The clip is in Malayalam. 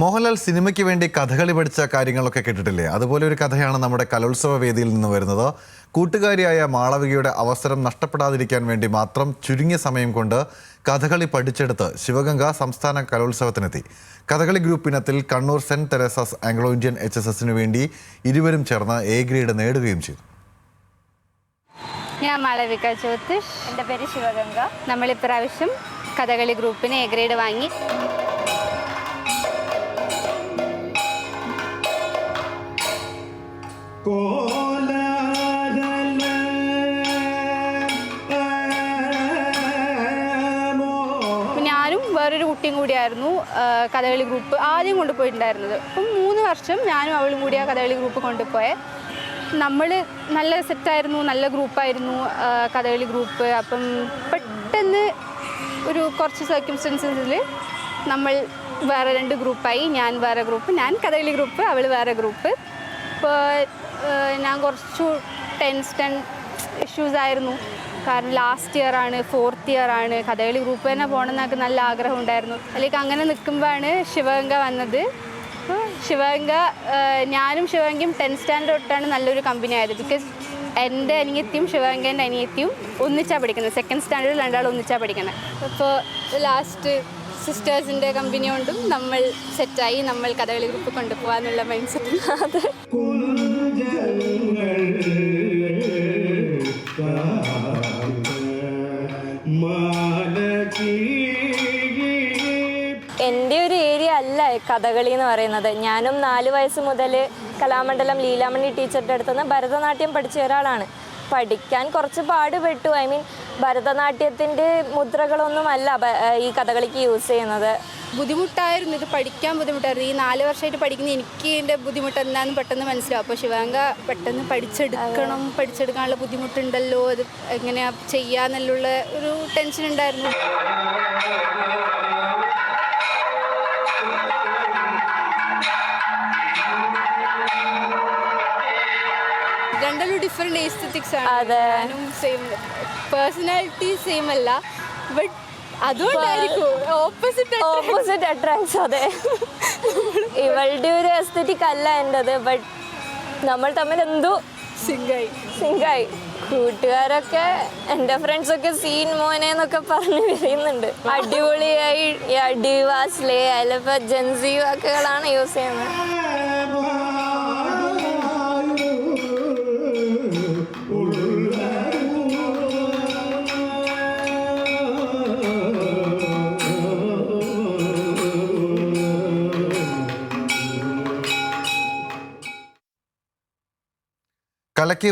മോഹൻലാൽ സിനിമയ്ക്ക് വേണ്ടി കഥകളി പഠിച്ച കാര്യങ്ങളൊക്കെ കേട്ടിട്ടില്ലേ? അതുപോലെ ഒരു കഥയാണ് നമ്മുടെ കലോത്സവ വേദിയിൽ നിന്ന് വരുന്നത്. കൂട്ടുകാരിയായ മാളവികയുടെ അവസരം നഷ്ടപ്പെടാതിരിക്കാൻ വേണ്ടി മാത്രം ചുരുങ്ങിയ സമയം കൊണ്ട് കഥകളി പഠിച്ചെടുത്ത് ശിവഗംഗ സംസ്ഥാന കലോത്സവത്തിനെത്തി. കഥകളി ഗ്രൂപ്പ് ഇനത്തിൽ Kannur Saint Teresa's Anglo Indian H S എസിനു വേണ്ടി ഇരുവരും ചേർന്ന് എ ഗ്രേഡ് നേടുകയും ചെയ്തു. ഞാൻ മാളവിക ജ്യോതിഷ്. എന്റെ പേര് ശിവഗംഗ. നമ്മൾ ഇപ്രാവശ്യം കഥകളി ഗ്രൂപ്പിന് എ ഗ്രേഡ് വാങ്ങി. ഞാനും വേറൊരു കുട്ടിയും കൂടിയായിരുന്നു കഥകളി ഗ്രൂപ്പ് ആദ്യം കൊണ്ടുപോയിട്ടുണ്ടായിരുന്നത്. അപ്പം മൂന്ന് വർഷം ഞാനും അവളും കൂടി ആ കഥകളി ഗ്രൂപ്പ് കൊണ്ടുപോയെ. നമ്മൾ നല്ല സെറ്റായിരുന്നു നല്ല ഗ്രൂപ്പായിരുന്നു കഥകളി ഗ്രൂപ്പ്. അപ്പം പെട്ടെന്ന് ഒരു കുറച്ച് സർക്യൂംസ്റ്റൻസസിൽ നമ്മൾ വേറെ രണ്ട് ഗ്രൂപ്പായി ഞാൻ വേറെ ഗ്രൂപ്പ് ഞാൻ കഥകളി ഗ്രൂപ്പ് അവൾ വേറെ ഗ്രൂപ്പ്. ഇപ്പോൾ ഞാൻ കുറച്ചു ടെൻസ്റ്റൻ ഇഷ്യൂസ് ആയിരുന്നു. കാരണം ലാസ്റ്റ് ഇയർ ആണ് ഫോർത്ത് ഇയർ ആണ് കഥകളി ഗ്രൂപ്പ് തന്നെ പോകണം എന്നൊക്കെ നല്ല ആഗ്രഹം ഉണ്ടായിരുന്നു. അല്ലെങ്കിൽ അങ്ങനെ നിൽക്കുമ്പോഴാണ് ശിവഗംഗ വന്നത്. അപ്പോൾ ശിവഗംഗ ഞാനും ശിവഗംഗയും ടെൻത്ത് സ്റ്റാൻഡേർഡ് തൊട്ടാണ് നല്ലൊരു കമ്പനി ആയത്. ബിക്കോസ് എന്റെ അനിയത്തിയും ശിവഗംഗേന്റെ അനിയത്തിയും ഒന്നിച്ചാണ് പഠിക്കുന്നത്. സെക്കൻഡ് സ്റ്റാൻഡേർഡിൽ രണ്ടാൾ ഒന്നിച്ചാണ് പഠിക്കുന്നത്. അപ്പോൾ ലാസ്റ്റ് സിസ്റ്റേഴ്സിന്റെ കമ്പനി കൊണ്ടും നമ്മൾ സെറ്റായി നമ്മൾ കഥകളി ഗ്രൂപ്പ് കൊണ്ടുപോകാന്നുള്ള മൈൻഡ് സെറ്റ് അത് എന്റെ ഒരു ഏരിയ അല്ല കഥകളി എന്ന് പറയുന്നത്. ഞാനും നാല് വയസ്സ് മുതൽ കലാമണ്ഡലം ലീലാമണി ടീച്ചറുടെ അടുത്ത് നിന്ന് ഭരതനാട്യം പഠിച്ച ഒരാളാണ്. പഠിക്കാൻ കുറച്ച് പാടുപെട്ടു. ഐ മീൻ ഭരതനാട്യത്തിന്റെ മുദ്രകളൊന്നുമല്ല അല്ല ഈ കഥകളിക്ക് യൂസ് ചെയ്യുന്നത്. ബുദ്ധിമുട്ടായിരുന്നു. ഇത് പഠിക്കാൻ ബുദ്ധിമുട്ടായിരുന്നു. ഈ നാല് വർഷമായിട്ട് പഠിക്കുന്ന എനിക്ക് ഇതിന്റെ ബുദ്ധിമുട്ട് എന്താണെന്ന് പെട്ടെന്ന് മനസ്സിലാവും. അപ്പോൾ ശിവാംഗ പെട്ടെന്ന് പഠിച്ചെടുക്കണം പഠിച്ചെടുക്കാനുള്ള ബുദ്ധിമുട്ടുണ്ടല്ലോ. അത് എങ്ങനെയാ ചെയ്യാന്നുള്ള ഒരു ടെൻഷൻ ഉണ്ടായിരുന്നു രണ്ടും ഡിഫറെന്റ് എസ്തറ്റിക്സ് ആണ്. അതെ. ഞാനും സെയിം പേഴ്സണാലിറ്റി സെയിം അല്ല. ബട്ട് അതുകൊണ്ടായിരിക്കും ഓപ്പോസിറ്റ് ഓപ്പോസിറ്റ് അട്രാക്ട്സ് അതെ. ഇവളുടെ ഒരു എസ്തറ്റിക് അല്ല എന്റെത് ബട്ട് നമ്മൾ തമ്മിൽ എന്തോ സിംഗായി സിങ്കായി കൂട്ടുകാരൊക്കെ എന്റെ ഫ്രണ്ട്സൊക്കെ സീൻ മോനെ എന്നൊക്കെ പറഞ്ഞ് പറയുന്നുണ്ട് അടിപൊളിയായി ഈ അടി വാസ്ലേ അതിലിപ്പോൾ ജെൻസി വാക്കുകളാണ് യൂസ് ചെയ്യുന്നത്. കലയ്ക്ക്